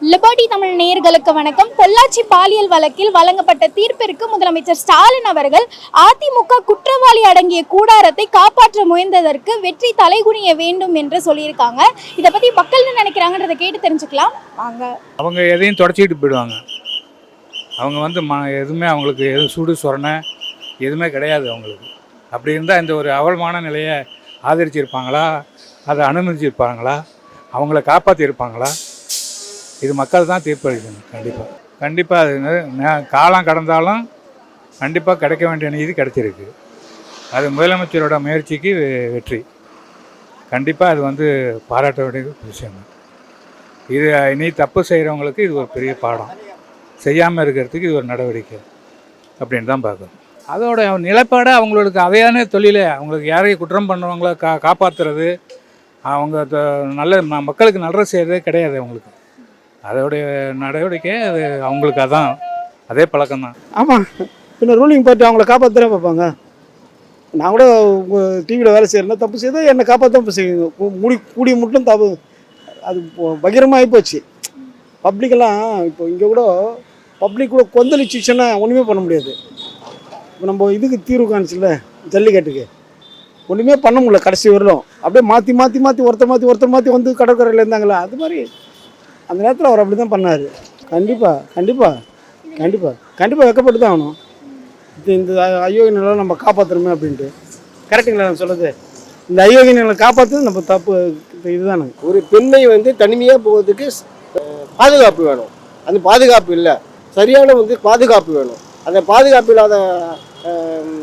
Liberty Tamil நேயர்களுக்கு வணக்கம். பொள்ளாச்சி பாலியல் வழக்கில் வழங்கப்பட்ட தீர்ப்பிற்கு முதலமைச்சர் ஸ்டாலின் அவர்கள் அதிமுக குற்றவாளி அடங்கிய கூடாரத்தை காப்பாற்ற முயன்றதற்கு வெற்றி தலைகுனிய வேண்டும் என்று சொல்லியிருக்காங்க. இதை பத்தி மக்கள் என்ன நினைக்கிறாங்கன்றதை கேட்டு தெரிஞ்சுக்கலாம். வாங்க. அவங்க எதையும் தொடச்சிக்கிட்டு போயிடுவாங்க. அவங்க வந்து ம எதுவுமே அவங்களுக்கு எதுவும் சூடு சொரணை எதுவுமே கிடையாது அவங்களுக்கு. அப்படி இருந்தால் இந்த ஒரு அவலமான நிலையை ஆதரிச்சிருப்பாங்களா? அதை அனுமதிச்சிருப்பாங்களா? அவங்கள காப்பாற்றிருப்பாங்களா இது மக்கள் தான் தீர்ப்பளிக்கணும் கண்டிப்பாக கண்டிப்பாக அது நே- காலம் கடந்தாலும் கண்டிப்பாக கிடைக்க வேண்டிய நீதி கிடைச்சிருக்கு. அது முதலமைச்சரோட முயற்சிக்கு வெற்றி. கண்டிப்பாக அது வந்து பாராட்ட வேண்டிய விஷயம் இது இனி தப்பு செய்கிறவங்களுக்கு இது ஒரு பெரிய பாடம். செய்யாமல் இருக்கிறதுக்கு இது ஒரு நடவடிக்கை அப்படின்னு தான் பார்க்கணும். அதோட நிலைப்பாடு அவங்களுக்கு அவையான தொழிலே அவங்களுக்கு யாரையும் குற்றம் பண்ணுறவங்கள கா காப்பாற்றுறது அவங்க த- நல்ல மக்களுக்கு நல்லது செய்கிறதே கிடையாது அவங்களுக்கு. அதோடைய நடவடிக்கை அது அவங்களுக்கு அதான். அதே பழக்கம் தான் ஆமாம் பின்ன ரூலிங் பார்ட்டி அவங்கள காப்பாற்ற பார்ப்பாங்க. நான் கூட உங்கள் டிவியில் வேலை செய்கிறேன்னா தப்பு செய்தால் என்னை காப்பாற்ற செய்யுங்க முடி கூடி மட்டும் தப்பு. அது இப்போ பகிரமாக போச்சு. பப்ளிக்கெல்லாம் இப்போ இங்கே கூட பப்ளிக் கூட கொந்தளிச்சிச்சுன்னா ஒன்றுமே பண்ண முடியாது. இப்போ நம்ம இதுக்கு தீர்வு காணிச்சுல ஜல்லிக்கட்டுக்கு. ஒன்றுமே பண்ண முடியல கடைசி வரலும். அப்படியே மாற்றி மாற்றி மாற்றி ஒருத்தர் மாற்றி ஒருத்தர் மாற்றி வந்து கடற்கரையில் இருந்தாங்களா? அது மாதிரி அந்த நேரத்தில் அவர் அப்படி தான் பண்ணார். கண்டிப்பாக கண்டிப்பாக கண்டிப்பாக கண்டிப்பாக வெக்கப்பட்டு தான் ஆகணும். இது இந்த அயோக்கிய நிலை நம்ம காப்பாற்றணுமே அப்படின்ட்டு. கரெக்டுங்களா நான் சொல்கிறது இந்த நிலை காப்பாற்றுறது நம்ம தப்பு. இது இதுதானே. ஒரு பெண்ணை வந்து தனிமையாக அஹ், பாதுகாப்பு வேணும். அந்த பாதுகாப்பு இல்லை. சரியான வந்து பாதுகாப்பு வேணும். அந்த பாதுகாப்பு இல்லாத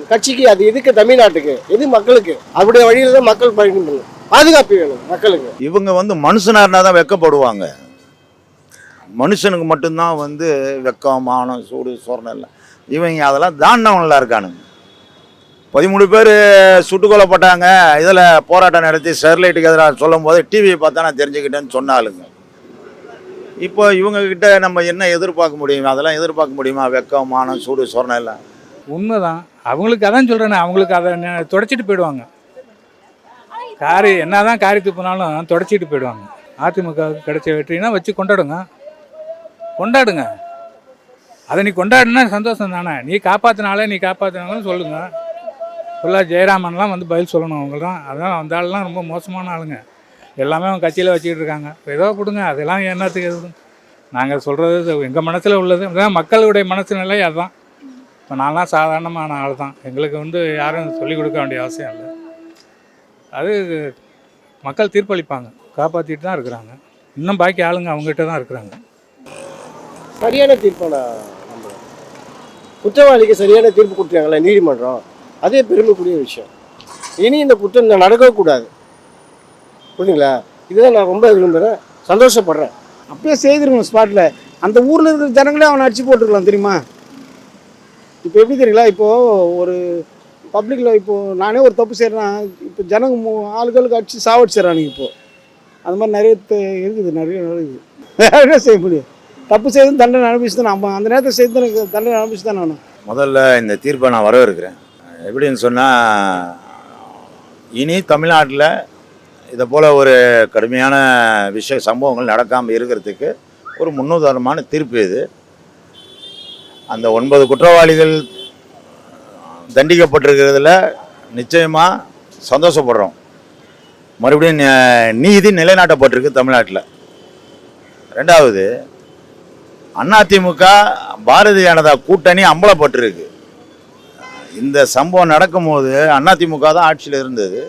கட்சிக்கு அது எதுக்கு தமிழ்நாட்டுக்கு? எது மக்களுக்கு? அவருடைய வழியில் தான் மக்கள் பயணிக்கணும். பாதுகாப்பு வேணும் மக்களுக்கு. இவங்க வந்து மனுஷனாக இருந்தால் தான் வெக்கப்படுவாங்க. மனுஷனுக்கு மட்டும்தான் வந்து வெக்கம் மானம் சூடு சொரணம் இல்லை. இவங்க அதெல்லாம் தாண்டவங்களாக இருக்கானுங்க. பதிமூணு பேர் சுட்டு கொல்லப்பட்டாங்க. இதில் போராட்டம் நடத்தி ஸ்டெர்லைட்டுக்கு எதிராக சொல்லும் போது டிவியை பார்த்தா நான் தெரிஞ்சுக்கிட்டேன்னு சொன்னாலுங்க இப்போ இவங்கக்கிட்ட நம்ம என்ன எதிர்பார்க்க முடியும்? அதெல்லாம் எதிர்பார்க்க முடியுமா? வெக்கம் மானம் சூடு சொரணம் இல்லை உண்மைதான். அவங்களுக்கு அதான் சொல்கிறேன்னு அவங்களுக்கு அதை தொடச்சிட்டு போயிடுவாங்க. காரி என்னதான் காரி துப்புனாலும் தொடச்சிட்டு போயிடுவாங்க. அதிமுகவுக்கு கிடைச்ச வெற்றினா வச்சு கொண்டாடுங்க. கொண்டாடுங்க. அதை நீ கொண்டாடுனா சந்தோஷம் தானே. நீ காப்பாற்றினாலே நீ காப்பாற்றினாலும் சொல்லுங்க. ஃபுல்லாக ஜெயராமன்லாம் வந்து பதில் சொல்லணும் அவங்க தான் அதான் அந்த ஆள்லாம் ரொம்ப மோசமான ஆளுங்க. எல்லாமே அவங்க கட்சியில் வச்சுக்கிட்டு இருக்காங்க. ஏதோ கொடுங்க. அதெல்லாம் என்னத்துக்கு எது நாங்கள் சொல்கிறது எங்கள் மனசில் உள்ளது. அதான் மக்களுடைய மனசு நிலை அதுதான். இப்போ நான்லாம் சாதாரணமான ஆள் தான் எங்களுக்கு வந்து யாரும் சொல்லிக் கொடுக்க வேண்டிய அவசியம் இல்லை. அது மக்கள் தீர்ப்பளிப்பாங்க. காப்பாற்றிட்டு தான் இருக்கிறாங்க. இன்னும் பாக்கி ஆளுங்க அவங்ககிட்ட தான் இருக்கிறாங்க. சரியான தீர்ப்பை நான் குற்றவாளிக்கு சரியான தீர்ப்பு கொடுத்தாங்களே நீதிமன்றம். அதே பெருமைக்குரிய விஷயம். இனி இந்த குற்றம் நடக்கக்கூடாது. நடக்கவே கூடாது புரியுங்களா இதுதான் நான் ரொம்ப விரும்புகிறேன் சந்தோஷப்படுறேன். அப்படியே செய்திருக்கணும் ஸ்பாட்டில் அந்த ஊரில் இருக்கிற ஜனங்களே அவனை அடிச்சு போட்டிருக்கலாம் தெரியுமா? இப்போ எப்படி தெரியுங்களா? இப்போது ஒரு பப்ளிக்கில் இப்போது நானே ஒரு தப்பு செய்கிறேன்னா இப்போ ஜனங்க மு- ஆளுகளுக்கு அடித்து சாவடிச்சிடறானுங்க இப்போது அது மாதிரி நிறைய இருக்குது நிறைய நடக்குது. வேற என்ன செய்ய முடியும்? தப்பு செய்து தண்டனை அனுபவிச்சு தான் நம்ம அந்த நேரத்தை செய்து தானே தண்டனை அனுபவிச்சு தான் நான். முதல்ல இந்த தீர்ப்பை நான் வரவேற்கிறேன். எப்படின்னு சொன்னால் இனி தமிழ்நாட்டில் இதை போல் ஒரு கடுமையான விஷய சம்பவங்கள் நடக்காமல் இருக்கிறதுக்கு ஒரு முன்னுதாரணமான தீர்ப்பு இது. அந்த ஒன்பது குற்றவாளிகள் தண்டிக்கப்பட்டிருக்கிறதுல நிச்சயமாக சந்தோஷப்படுறோம். மறுபடியும் நீதி நிலைநாட்டப்பட்டிருக்கு தமிழ்நாட்டில். ரெண்டாவது அதிமுக பாரதிய ஜனதா கூட்டணி அம்பலப்பட்டிருக்கு. இந்த சம்பவம் நடக்கும்போது அதிமுக தான் ஆட்சியில் இருந்தது.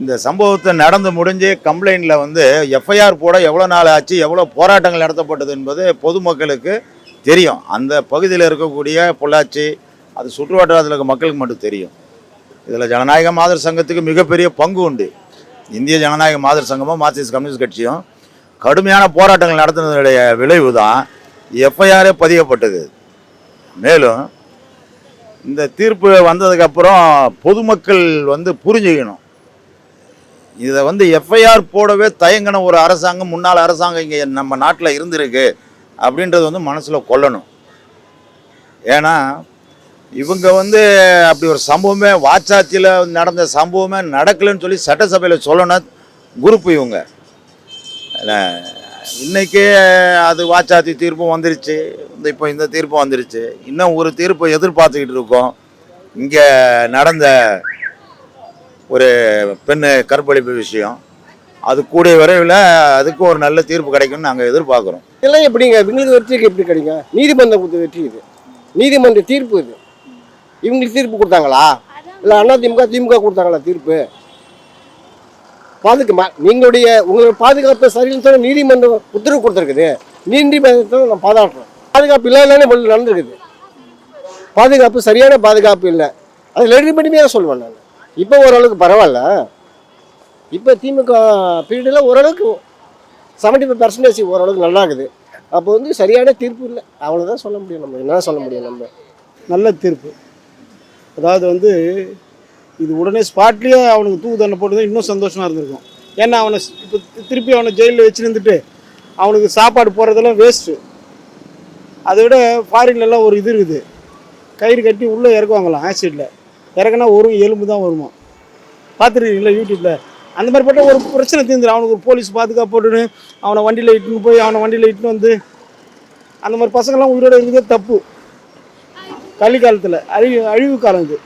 இந்த சம்பவத்தை நடந்து முடிஞ்சு கம்ப்ளைண்டில் வந்து எஃப்ஐஆர் போட எவ்வளோ நாள் ஆச்சு எவ்வளோ போராட்டங்கள் நடத்தப்பட்டது என்பது பொதுமக்களுக்கு தெரியும். அந்த பகுதியில் இருக்கக்கூடிய பொள்ளாச்சி அது சுற்றுவட்டாரத்தில் இருக்க மக்களுக்கு மட்டும் தெரியும். இதில் ஜனநாயக மாதர் சங்கத்துக்கு மிகப்பெரிய பங்கு உண்டு. இந்திய ஜனநாயக மாதர் சங்கமும் மார்க்சிஸ்ட் கம்யூனிஸ்ட் கட்சியும் கடுமையான போராட்டங்கள் நடத்தினதுடைய விளைவு தான் எஃப்ஐஆரே பதியப்பட்டது. மேலும் இந்த தீர்ப்பு வந்ததுக்கப்புறம் பொதுமக்கள் வந்து புரிஞ்சுக்கணும். இதை வந்து எஃப்ஐஆர் போடவே தயங்கின ஒரு அரசாங்கம் முன்னாள் அரசாங்கம் இங்கே நம்ம நாட்டில் இருந்திருக்கு அப்படின்றது வந்து மனசில் கொள்ளணும். ஏன்னா இவங்க வந்து அப்படி ஒரு சம்பவமே வாச்சாத்தியில் நடந்த சம்பவமே நடக்கலைன்னு சொல்லி சட்டசபையில் சொல்லணும் குரூப் இவங்க. இன்னைக்கு அது வாச்சாத்தி தீர்ப்பும் வந்துருச்சு. இந்த இப்போ இந்த தீர்ப்பும் வந்துருச்சு. இன்னும் ஒரு தீர்ப்பை எதிர்பார்த்துக்கிட்டு இருக்கோம். இங்கே நடந்த ஒரு பெண்ணு கற்பழிப்பு விஷயம். அது கூடிய விரைவில் அதுக்கு ஒரு நல்ல தீர்ப்பு கிடைக்கும்னு நாங்கள் எதிர்பார்க்குறோம். இதெல்லாம் எப்படிங்க? இவங்களுக்கு வெற்றிக்கு எப்படி கிடைக்கும் நீதிமன்றம் கொடுத்த வெற்றி இது. நீதிமன்ற தீர்ப்பு இது. இவங்களுக்கு தீர்ப்பு கொடுத்தாங்களா? இல்லை அண்ணா திமுக திமுக கொடுத்தாங்களா தீர்ப்பு? பாதுக்க நீங்களுடைய உங்களுடைய பாதுகாப்பு சரியில்லைன்னு சொல்லி நீதிமன்றம் உத்தரவு கொடுத்துருக்குது. நீதிமன்றத்தை நான் பாராட்டுறேன். பாதுகாப்பு இல்லாதானே நடந்திருக்குது. பாதுகாப்பு சரியான பாதுகாப்பு இல்லை. அது ரெண்டு தான் சொல்லுவேன் நான். இப்போ ஓரளவுக்கு பரவாயில்ல. இப்போ திமுக பீரியடில் ஓரளவுக்கு செவன்டி ஃபைவ் பர்சன்டேஜ் ஓரளவுக்கு நல்லா இருக்குது அப்போ வந்து சரியான தீர்ப்பு இல்லை. அவ்வளோதான் சொல்ல முடியும் நம்ம. என்ன சொல்ல முடியும் நம்ம? நல்ல தீர்ப்பு. அதாவது வந்து இது உடனே ஸ்பாட்லேயே அவனுக்கு தூக்கு தண்டனை போட்டு இன்னும் சந்தோஷமாக இருந்திருக்கும். ஏன்னா அவனை இப்போ திருப்பி அவனை ஜெயிலில் வச்சுருந்துட்டு அவனுக்கு சாப்பாடு போடுறதெல்லாம் வேஸ்ட்டு அதை விட ஃபாரின்லலாம் ஒரு இது இருக்குது. கயிறு கட்டி உள்ளே இறக்குவாங்களாம் ஆசிட்டில் இறக்குனா ஒரு எலும்பு தான் வருமா? பார்த்துருக்கீங்களா யூடியூப்பில் அந்த மாதிரி பட்ட ஒரு பிரச்சனை தீர்ந்துடும் அவனுக்கு ஒரு போலீஸ் பாதுகாப்பு போட்டுன்னு அவனை வண்டியில் இட்டுன்னு போய் அவனை வண்டியில் இட்டுன்னு வந்து அந்த மாதிரி பசங்கள்லாம் உயிரோட இருக்கிறதே தப்பு. கலி காலத்தில் அழிவு அழிவு காலம் இது.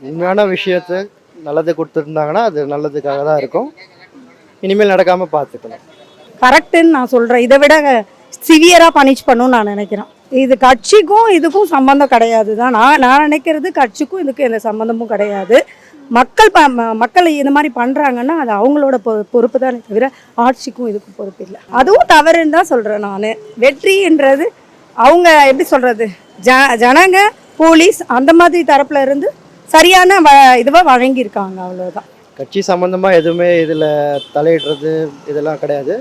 உண்மையான விஷயத்தை நல்லது கொடுத்துருந்தாங்கன்னா அது நல்லதுக்காக தான் இருக்கும். இனிமேல் நடக்காமல் பார்த்துக்கணும் கரெக்டுன்னு நான் சொல்கிறேன் இதை விட சிவியராக பனிஷ் பண்ணணும்னு நான் நினைக்கிறேன். இது கட்சிக்கும் இதுக்கும் சம்மந்தம் கிடையாது தான். நான் நான் நினைக்கிறது கட்சிக்கும் இதுக்கும் எந்த சம்மந்தமும் கிடையாது. மக்கள் ப ம- மக்கள் இந்த மாதிரி பண்ணுறாங்கன்னா அது அவங்களோட பொ பொறுப்பு தான் தவிர ஆட்சிக்கும் இதுக்கும் பொறுப்பு இல்லை. அதுவும் தவறுன்னு தான் சொல்கிறேன் நான். வெற்றின்றது அவங்க எப்படி சொல்கிறது ஜ ஜனங்க போலீஸ் அந்த மாதிரி தரப்பில் இருந்து சரியான வ இதுவாக வழங்கியிருக்காங்க அவ்வளோதான் கட்சி சம்மந்தமாக எதுவுமே இதில் தலையிடுறது இதெல்லாம் கிடையாது.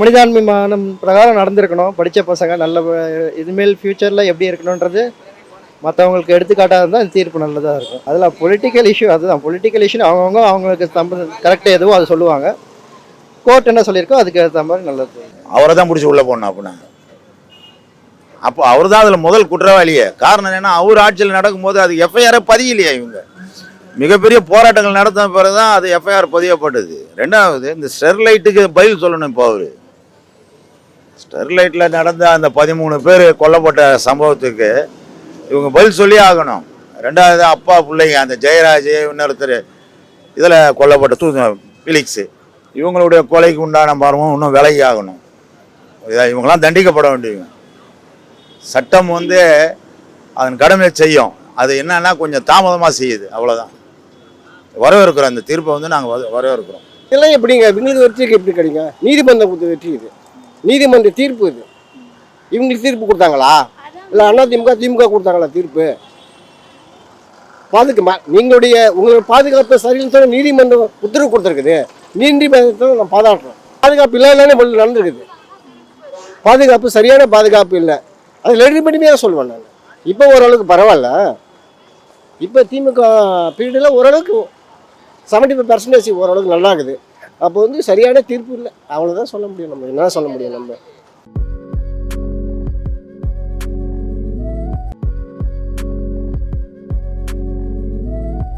மனிதான்மைமானம் பிரகாரம் நடந்திருக்கணும். படித்த பசங்க நல்ல இனிமேல் ஃப்யூச்சரில் எப்படி இருக்கணுன்றது மற்றவங்களுக்கு எடுத்துக்காட்டாக இருந்தால் தீர்ப்பு நல்லதாக இருக்கும். அதில் பொலிட்டிக்கல் இஷ்யூ அதுதான். பொலிட்டிக்கல் இஷ்யூ அவங்கவுங்க அவங்களுக்கு சம்ப கரெக்டாக எதுவோ அதை சொல்லுவாங்க. கோர்ட் என்ன சொல்லியிருக்கோ அதுக்கு ஏற்ற மாதிரி நல்லது. அவரை தான் பிடிச்சி உள்ளே போடணும் அப்படின்னா. அப்போ அவர் தான் அதில் முதல் குற்றவாளியே. காரணம் என்னன்னா அவர் ஆட்சியில் நடக்கும்போது அது எஃப்ஐஆரை பதியலையா இவங்க? மிகப்பெரிய போராட்டங்கள் நடத்தின பிறகு தான் அது எஃப்ஐஆர் பதியப்பட்டது. ரெண்டாவது இந்த ஸ்டெர்லைட்டுக்கு பதில் சொல்லணும் இப்போ அவர். ஸ்டெர்லைட்டில் நடந்த அந்த பதிமூணு பேர் கொல்லப்பட்ட சம்பவத்துக்கு இவங்க பதில் சொல்லி ஆகணும். ரெண்டாவது அப்பா பிள்ளைங்க அந்த ஜெயராஜ் இன்னொருத்தர் இதில் கொல்லப்பட்ட தூ பிலிக்ஸு இவங்களுடைய கொலைக்கு உண்டான மரமும் இன்னும் விலகி ஆகணும். இவங்களாம் இவங்கெல்லாம் தண்டிக்கப்பட வேண்டியவங்க சட்டம் வந்து அதன் கடமையை செய்யும். அது என்னன்னா கொஞ்சம் தாமதமாக செய்யுது. அவ்வளோதான் வரவேற்கிறோம். அந்த தீர்ப்பை வந்து நாங்கள் வரவேற்கிறோம். இதெல்லாம் எப்படிங்க? இவங்களுக்கு வெற்றிக்கு எப்படி கிடைங்க? நீதிமன்றம் கொடுத்த வெற்றி இது. நீதிமன்ற தீர்ப்பு இது. இவங்களுக்கு தீர்ப்பு கொடுத்தாங்களா? இல்லை அண்ணா திமுக திமுக கொடுத்தாங்களா தீர்ப்பு? பாதுகா நீங்களுடைய உங்களுடைய பாதுகாப்பு சரியில்லைன்னு சொல்லி நீதிமன்றம் உத்தரவு கொடுத்துருக்குது. நீதிமன்றத்தை நான் பாதாட்டுறோம் பாதுகாப்பு இல்லாதே வெளில நடந்திருக்குது. பாதுகாப்பு சரியான பாதுகாப்பு இல்லை. அது ரெடி மணிமே சொல்லுவேன் நான். இப்போ ஓரளவுக்கு பரவாயில்ல. இப்போ திமுக பீரியடில் ஓரளவுக்கு செவன்டி ஃபைவ் பர்சன்டேஜ் ஓரளவுக்கு நல்லா இருக்குது. அப்போ வந்து சரியான தீர்ப்பு இல்லை. அவ்வளோதான் சொல்ல முடியும் நம்ம. என்ன சொல்ல முடியும் நம்ம?